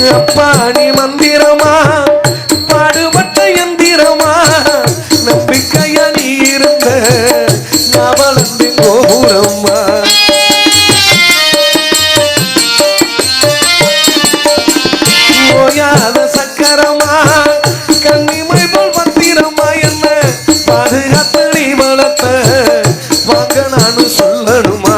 அப்பா நீ மந்திரமா? பாடுபட்ட எந்திரமா? நம்பிக்கையா நீ இருந்த? நான் கோபுரம்மா. ஓயாத சக்கரமா? கண்ணிமை போல் என்ன? நீ வளர்த்த? நானும் சொல்லணுமா?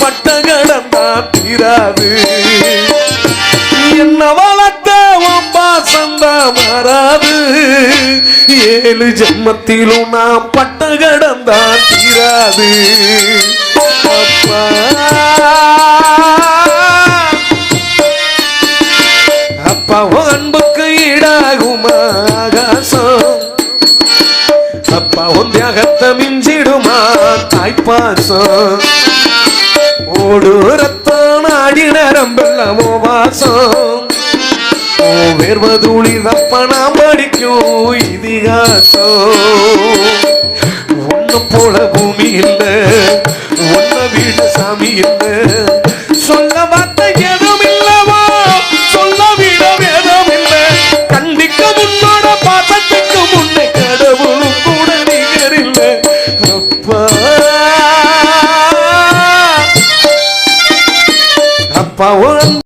பட்ட கடந்தா தீராது என்ன வளர்த்த பாசந்தா மாறாது ஏழு ஜென்மத்திலும் நாம் பட்ட கடந்தா தீராது அப்பா அப்பா அன்புக்கு ஈடாகுமா ஆகாசம். அப்பா உன் தியாகத்தை மிஞ்சிடுமா தாய்ப்பாசம். கொடூரத்தோன் ஆடி நரம்பெல்லாமோ வாசம். வேர்வ தூளி தப்பனா படிக்கும் இதிகாசம். ஒன்ன போல பூமி இல்ல ஒன்ன வீடு சாமி இல்ல. சொல்ல வார்த்தை எதுவும் இல்லவா? சொல்ல விட வேதம் இல்ல. கண்டிக்க முன்னோட பாசத்துக்கு முன்னே கடவுளும் கூட நிகர் அப்பா. I want.